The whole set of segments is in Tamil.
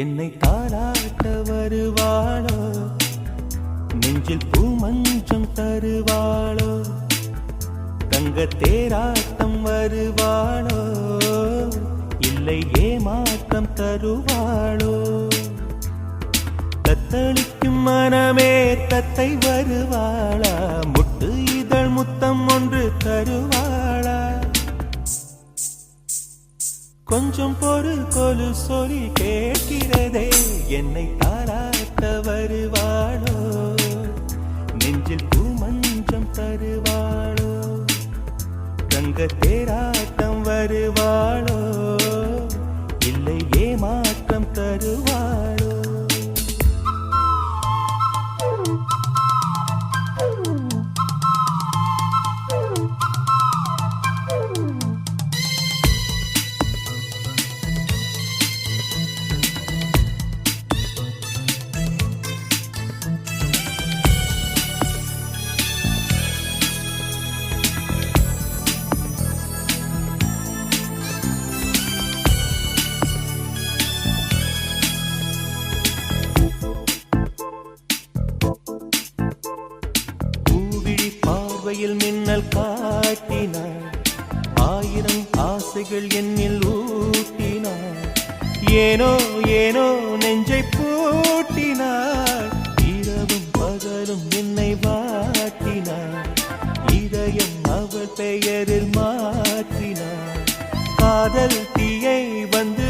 என்னை தாராட்ட வருவாளோ? நெஞ்சில் பூமஞ்சம் தருவாளோ? தங்க தேராட்டம் வருவாளோ? இல்லை ஏமாற்றம் தருவாளோ? தத்தளிக்கும் மனமே தத்தை வருவாளா? முட்டு இதழ் முத்தம் ஒன்று தருவாளா கொஞ்சம் பொறு கொலு சொல்லி கேட்கிறதே. என்னை தாராட்ட வருவாளோ நெஞ்சில் பூமஞ்சம் தருவாளோ? தங்க தேராட்டம் வருவாளோ? இல்லை ஏமாற்றம் தருவாளோ கோவையில் மின்னல் காட்டினாள் ஆயிரம் ஆசைகள் என்னில் ஊட்டினாள் ஏனோ ஏனோ நெஞ்சை பூட்டினாள் இரவும் பகலும் என்னை வாட்டினாள் இதயம் அவள் பெயரில் மாற்றினாள் காதல் தீயை வந்து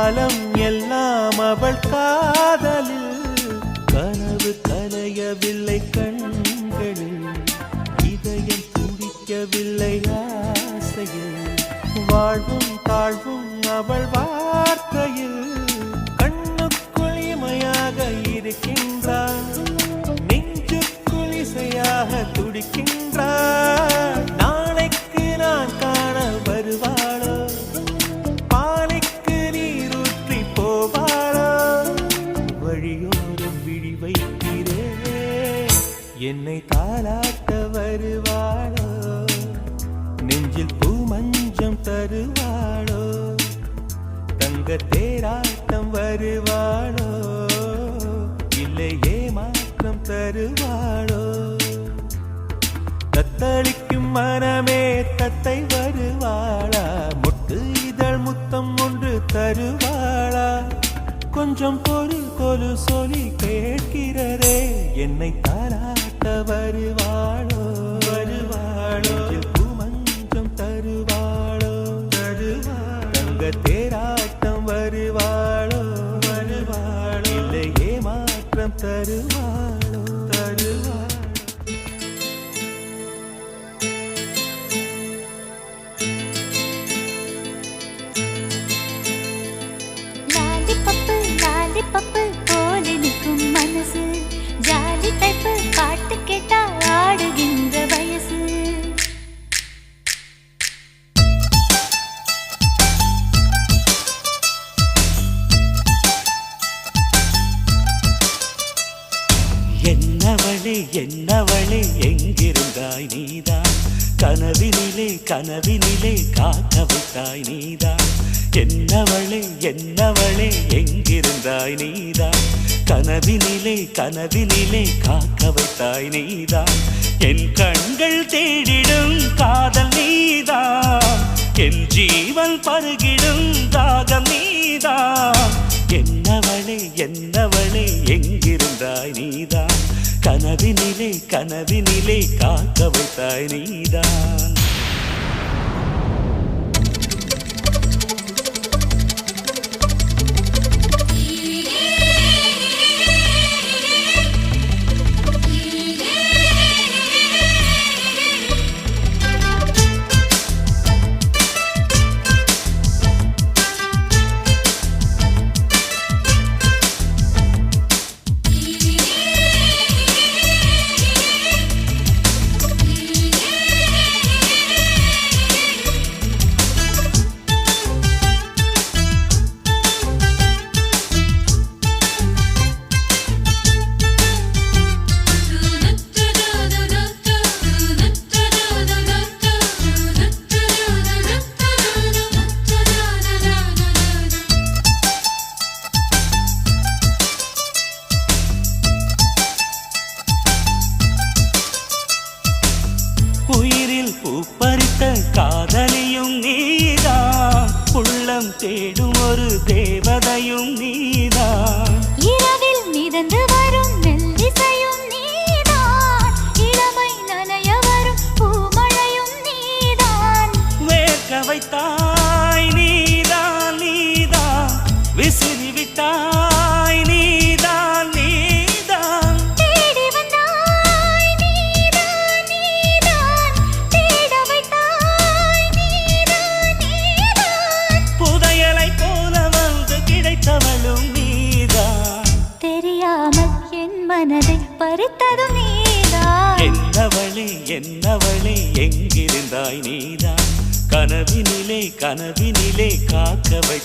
காலம் எல்லாம் அவள் காதலில். கனவு கலையவில்லை கண்களில். இதயம் துடிக்கவில்லை ஆசையில். வாழ்வும் தாழ்வும் அவள் வார்த்தையில். கண்ணுக்குள் இமையாக இருக்கின்றாள். நெஞ்சுக்குள் இசையாக துடிக்கின்றாள். என்னை தாளாட்ட வருவாளோ? நெஞ்சில் பூமஞ்சம் தருவாளோ? தங்க தேராட்டம் வருவாளோ? இல்லை ஏமாற்றம் தருவாளோ? தத்தளிக்கும் மனமே தத்தை வருவாளா? முட்டு இதழ் முத்தம் ஒன்று தருவாளா? கொஞ்சம் பொருள் கொலு சொல்லி கேட்கிறரே என்னை தாரா தாராட்ட வருவாளோ? வருவாளோ பூமஞ்சம் தருவாளோ? தருவாளோ? தங்க தேராட்டம் வருவாளோ? வருவாளோ? இல்லை ஏமாற்றம் தருவாளோ? என்னவளே என்னவளே எங்கிருந்தாய் நீதான்? கனவினிலே கனவினிலே காக்க வைத்தாய் நீதான். என்னவளே என்னவளே எங்கிருந்தாய் நீதான்? கனவினிலே கனவினிலே காக்க வைத்தாய் நீதான். என் கண்கள் தேடிடும் காதல் நீதான். என் ஜீவன் பருகிடும் தாகம் நீதான். என்னவளே என்னவளே எங்கிருந்தாய் நீதான்? கனவினிலே கனவினிலே காக்க வைத்தாய் நீதான்.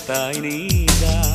தாய் வைத்தாய் நீதான்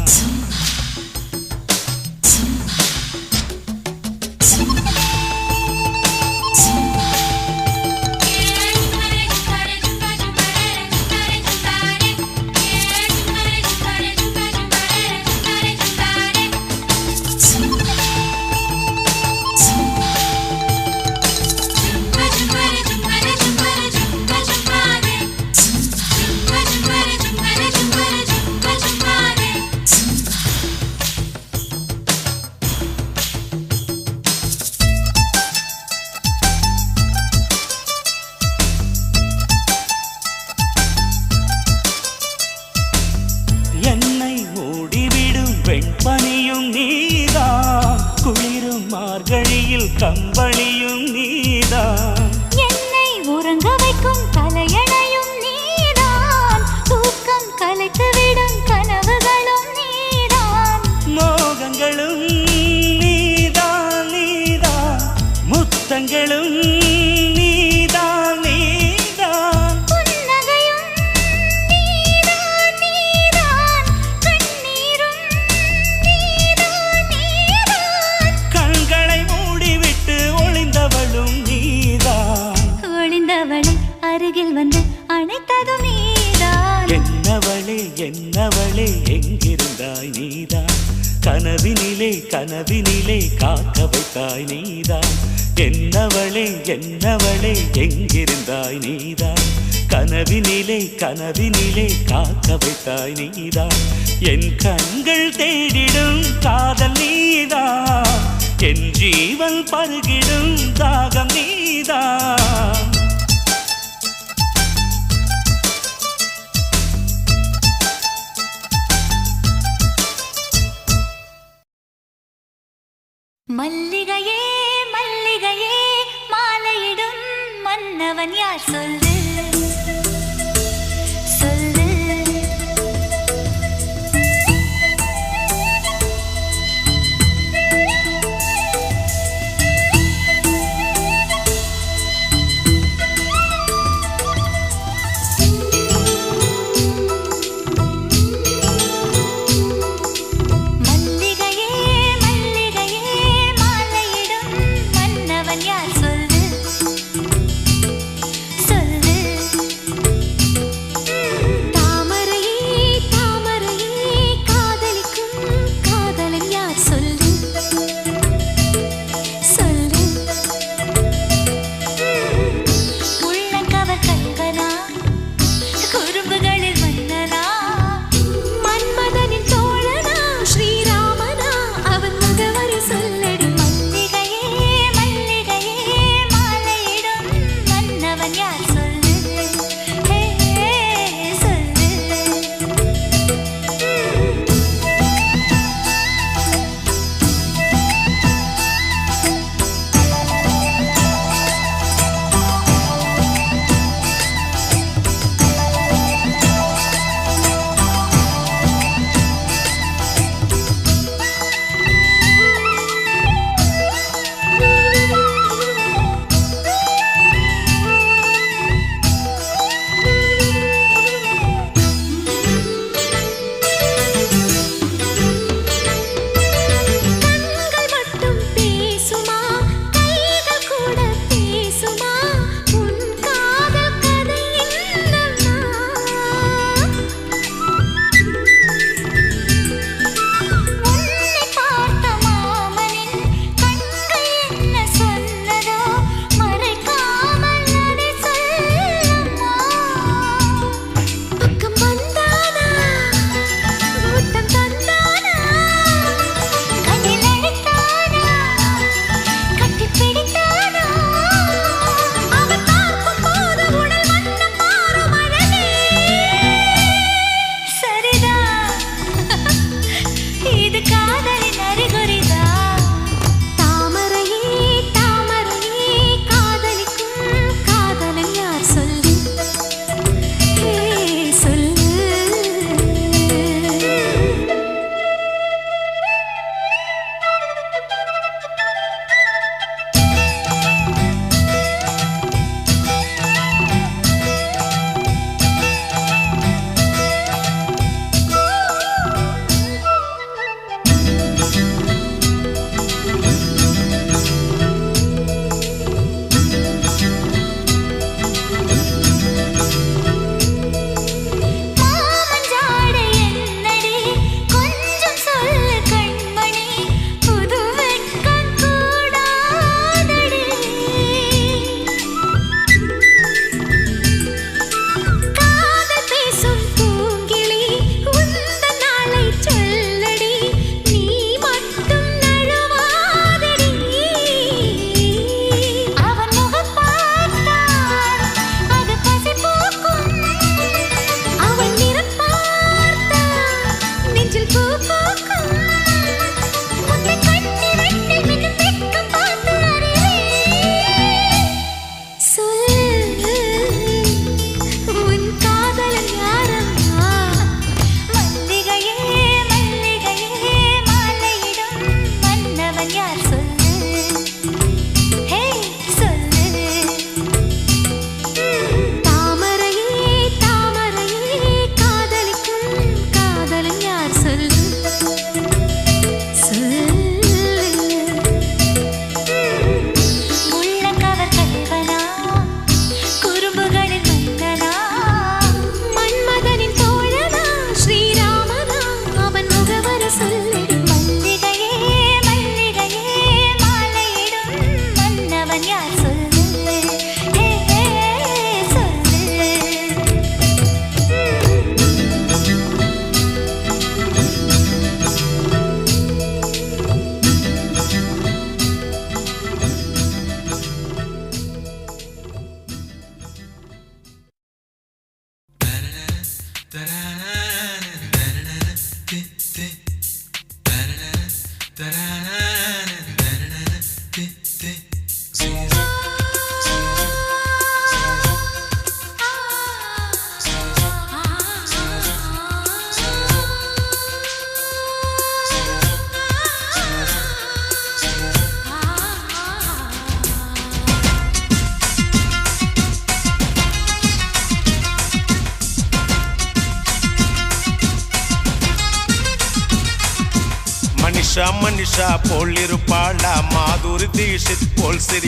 என்னவளே என்னவளே எங்கிருந்தாய் நீதான்? கனவினிலே கனவினிலே காக்க வைத்தாய் நீதான். என் கண்கள் தேடிடும் காதல் நீதான். என் ஜீவன் பருகிடும் தாகம் நீதான். மல்லி அவன் யார் சொல்லு?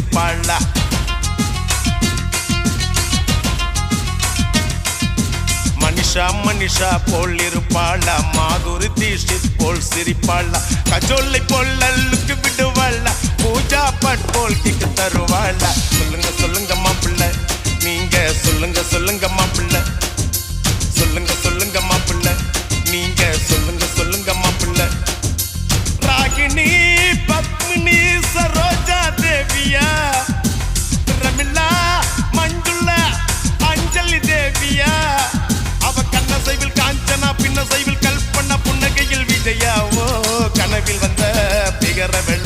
சிரிப்பாளா மனிஷா மனிஷா போல் இருப்பாளா? மாதுரி தீஷித் போல் சிரிப்பாளா? கஜோலை போல் அல்லுக்கு விடுவாளா? பூஜா பட் போல் கிக்கு தருவாளா? சொல்லுங்க சொல்லுங்க மாப்பிள்ள. நீங்க சொல்லுங்க சொல்லுங்க மாப்பிள்ள. சொல்லுங்க சொல்லுங்க மாப்பிள்ள. நீங்க சொல்லுங்க சொல்லுங்க மாப்பிள்ள. ராகினி பத்மினி சரோஜா தேவியா ரமிளா மஞ்சுளா அஞ்சலி தேவியா. அவ கண்ண சைவில் காஞ்சனா பின்ன சைவில் கல்பன புன்னகையில் விஜயா. ஓ கனவில் வந்த பிகர வெள்ளோ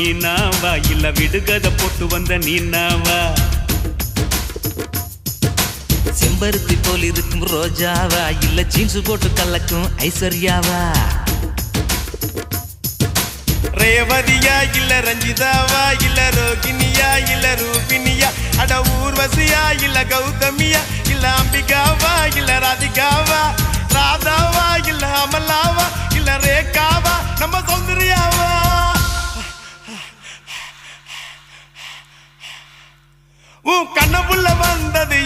மீனாவா இல்ல விடுகத போட்டு வந்த நீனாவா? செம்பருத்தி போல் இருக்கும் ரோஜாவா? இல்ல ஜீன்ஸ் போட்டு கலக்கும் ஐஸ்வர்யாவா? ரேவதியா? இல்ல ரஞ்சிதாவா? இல்ல ரோகிணியா? இல்ல ரூபினியா அட ஊர்வசியா? இல்ல கௌதமியா? இல்ல அம்பிகாவா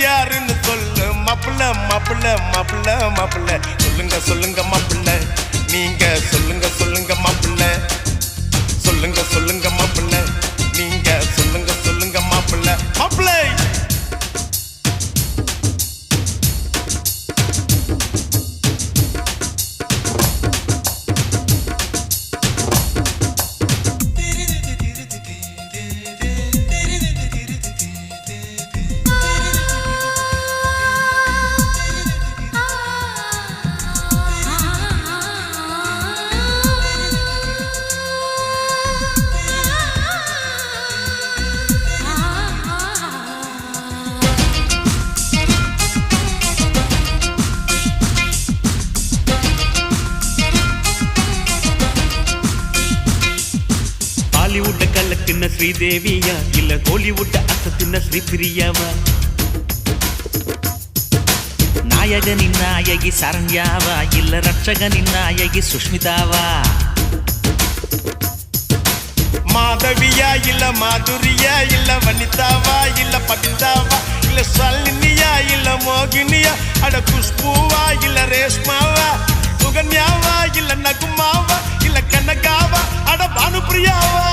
யாருன்னு சொல்லு. மாப்பிள்ள மாப்பிள்ள மாப்பிள்ள மாப்பிள்ள. சொல்லுங்க சொல்லுங்க மாப்பிள்ள. நீங்க சொல்லுங்க சொல்லுங்க மாப்பிள்ள. சொல்லுங்க சொல்லுங்க கலக்குன ஸ்ரீதேவியா? இல்ல கோலிவுட்ட அசத்தின ஸ்ரீபிரியாவா? நாயகனின் நாயகி சரண்யாவா? இல்ல ரட்சகனின் நாயகி சுஷ்மிதாவா? மாதவியா? இல்ல மாதுரியா? இல்ல வனிதாவா? இல்ல பபிதாவா இல்ல சல்லினியா இல்ல மோகினியா? அட குஷ்பூவா? இல்ல ரேஷ்மாவா? சுகன்யாவா? இல்ல நகுமாவா? இல்ல கனகாவா? அட பானுபிரியாவா?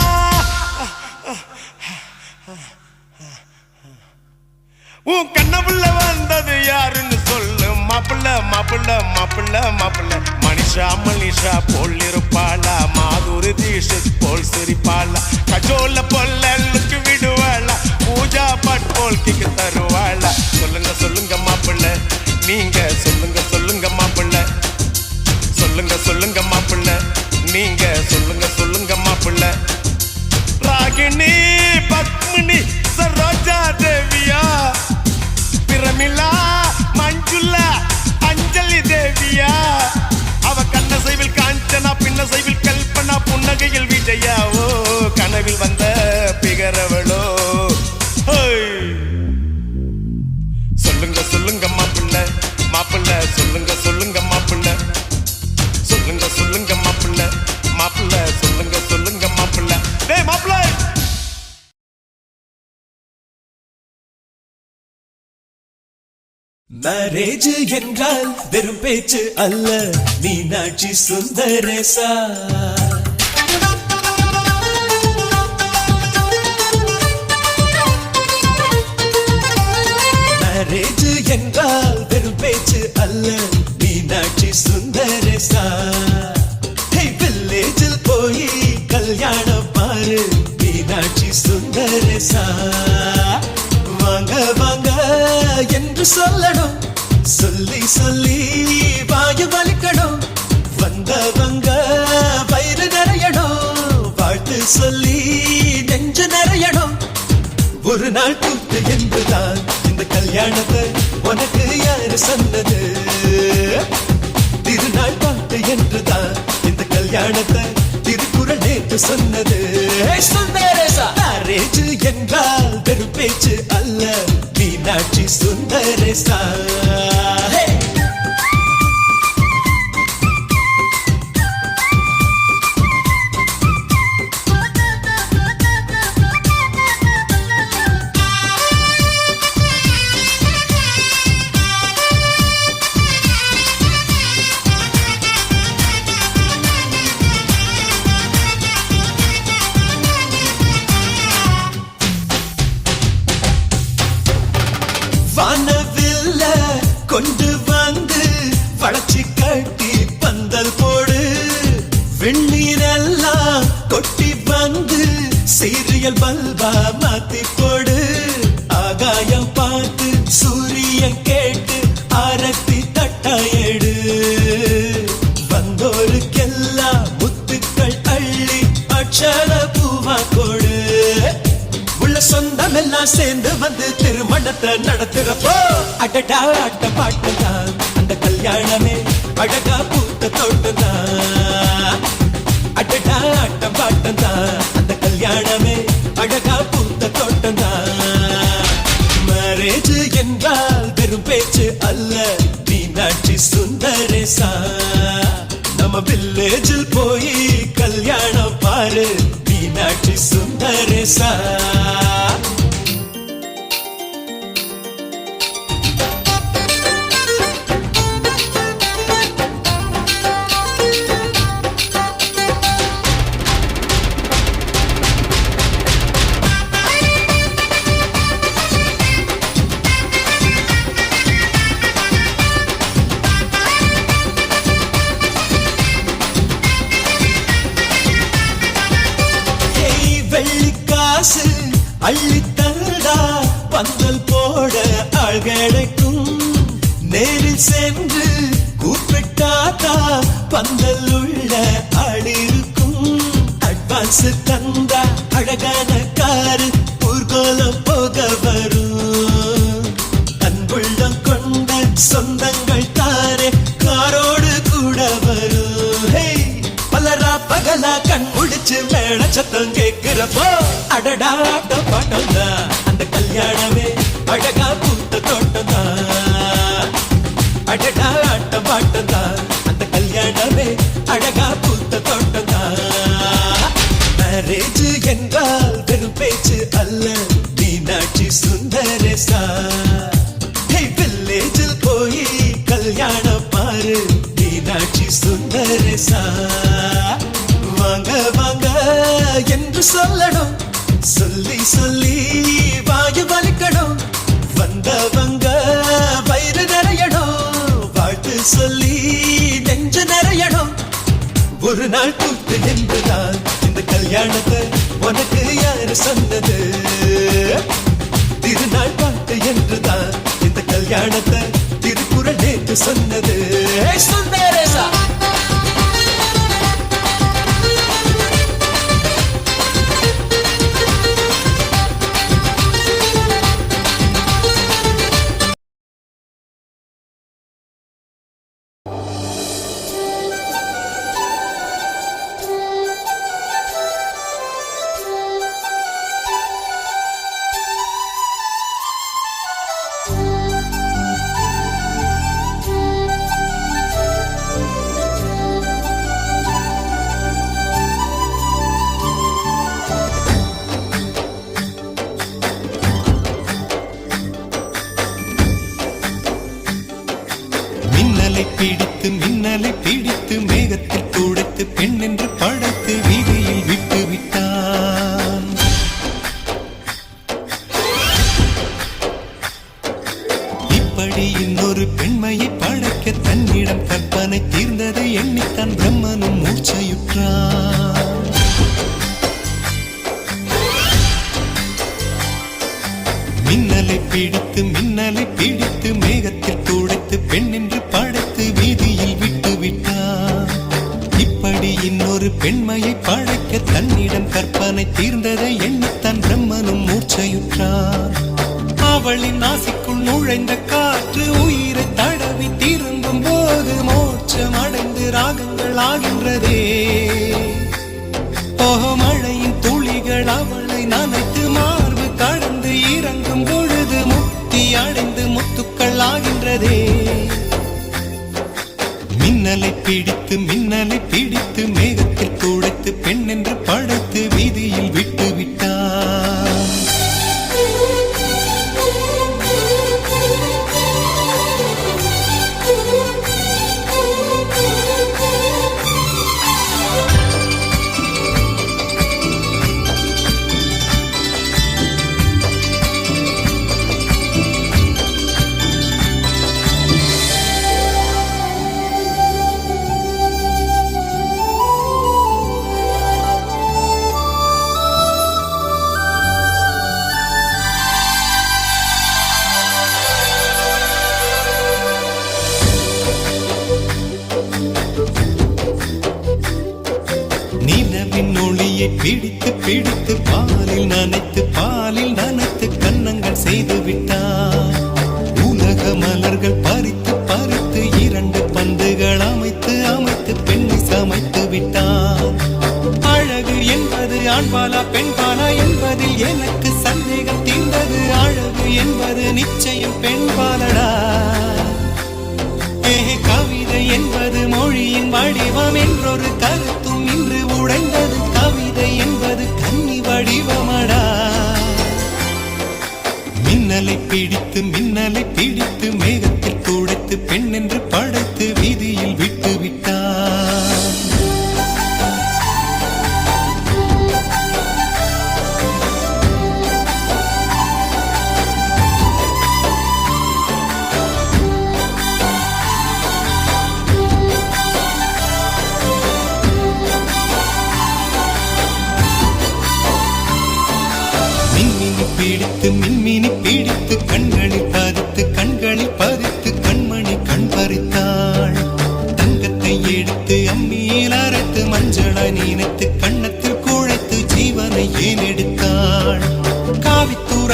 உன் கண்ணப்புள்ள வந்தது யாருன்னு சொல்லு. மாப்பிள்ள மாப்பிள்ள மாப்பிள்ள மாப்பிள்ள. மனிஷா மனிஷா போல் இருப்பாளா? மாதுரி தீஷித் போல் சிரிப்பாளா? கஜோல பொல்லுக்கு விடுவாளா? பூஜா பட் போல் கிக்கு தருவாளா? சொல்லுங்க சொல்லுங்க மாப்பிள்ள நீங்க புன்னகையில் விஜயாவோ கனவில் வந்த பிகரவளோ? சொல்லுங்க சொல்லுங்க மாப்பிள்ள. மாப்பிள்ள சொல்லுங்க சொல்லுங்க மாப்பிள்ள. சொல்லுங்க சொல்லுங்க மாப்பிள்ள. மாப்பிள்ள சொல்லுங்க சொல்லுங்க மாப்பிள்ள. டேய் மாப்பிள்ள! மேரேஜ் என்றால் வெறும் பேச்சு அல்ல. மீனாட்சி சுந்தரேசா நல்ல அல்ல மீனாட்சி சுந்தரேசா வில்லேஜில் போய் கல்யாணம் பாரு மீனாட்சி சுந்தரசா வாங்க வாங்க என்று சொல்லணும். சொல்லி சொல்லி வாயு வலிக்கணும். வந்தவங்க வயிறு நிறையணும். வாழ்த்து சொல்லி நெஞ்சு நிறையணும். ஒரு நாள் கூத்து என்றுதான் இந்த கல்யாணத்தை உனக்கு சொன்னது. திருநாள் பாட்டு என்றுதான் இந்த கல்யாணத்தை திருக்குறள் நேற்று சொன்னது. என்றால் வெறும் பேச்சு அல்ல. மீனாட்சி சுந்தரேசா. எல்லாம் சேர்ந்து வந்து திருமணத்தை நடத்துறப்போ அடடா அட்ட பாட்டுதான் அந்த கல்யாணமே அழகா பூத்த தோட்டம்தான் அடடா அட்ட பாட்டுதான் அந்த கல்யாணமே அழகா பூத்த தோட்டம்தான் மேரேஜ் என்றால் வெறும் பேச்சு அல்ல மீனாட்சி சுந்தரேசா நம்ம வில்லேஜில் போய் கல்யாணம் பாரு மீனாட்சி சுந்தரேசா என்று கூப்பிட்டாதா பந்தல் உள்ள ஆள் அட்வான்ஸ் தந்த மேரேஜ் என்றால் வெறும் பேச்சு அல்ல. மீனாட்சி சுந்தரேசா வில்லேஜில் போய் கல்யாணம் பாரு மீனாட்சி சுந்தரேசா வாங்க வாங்க என்று சொல்லணும். சொல்லி சொல்லி வாயு வலிக்கணும். வந்தவங்க வயிறு நிறையணும். வாழ்த்து சொல்லி நெஞ்சு நிறையணும். ஒரு நாள் கூத்து நின்றுதான் இந்த கல்யாணத்தை உனக்கு யாரு சொன்னது? திருநாள் பாட்டு என்றுதான் இந்த கல்யாணத்தை திருக்குறள் நேற்று சொன்னது. ஏய் சுந்தரேசா மின்னலை பிடித்து மின்னலை பிடித்து மேகத்தில் துடைத்து பெண் என்று படைத்து வீதியில் விட்டு விட்டார். இப்படி இன்னொரு பெண்மையை படைக்க தன்னிடம் கற்பனை தீர்ந்ததை எண்ணித்தான் பிரம்மனும் மூர்ச்சையுற்றான் அவளின் நாசிக்குள் நுழைந்த காற்று உயிரை தடவி திரும்பும் போது மோட்சம் அடைந்து ராகங்கள் ஆகின்றதே. ஓஹோ மழையின் துளிகள் அவளை நனைத்து ஆகின்றதே மின்னலை பிடித்து மின்னலை பிடித்து மேகத்தில் துடைத்து பெண் என்று என்பது மொழியின் வடிவம் என்றொரு கருத்தும் இன்று உடைந்தது. கவிதை என்பது கன்னி வடிவமடா. மின்னலை பிடித்து மின்னலை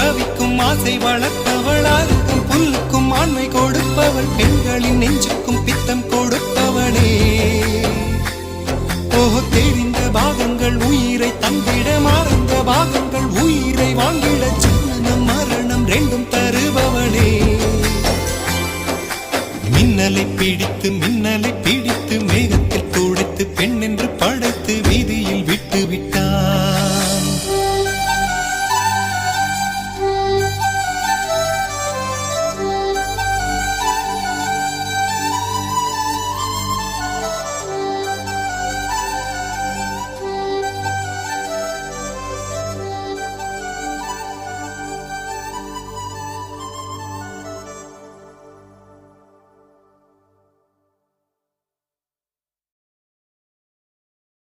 தவிக்கும் ஆசை வளர்த்தவளாகும் புல்லுக்கும் ஆண்மை கொடுப்பவள் பெண்களின் நெஞ்சுக்கும் பித்தம் கொடுப்பவளே. ஓஹோ தெரிந்த பாகங்கள் உயிரை தந்திட மாறந்த பாகங்கள் உயிரை வாங்கிட சன்னனம் மரணம் ரெண்டும் தருபவளே. மின்னலை பிடித்து மின்னலை பிடித்து மேகத்தில் துடைத்து பெண் என்று படைத்து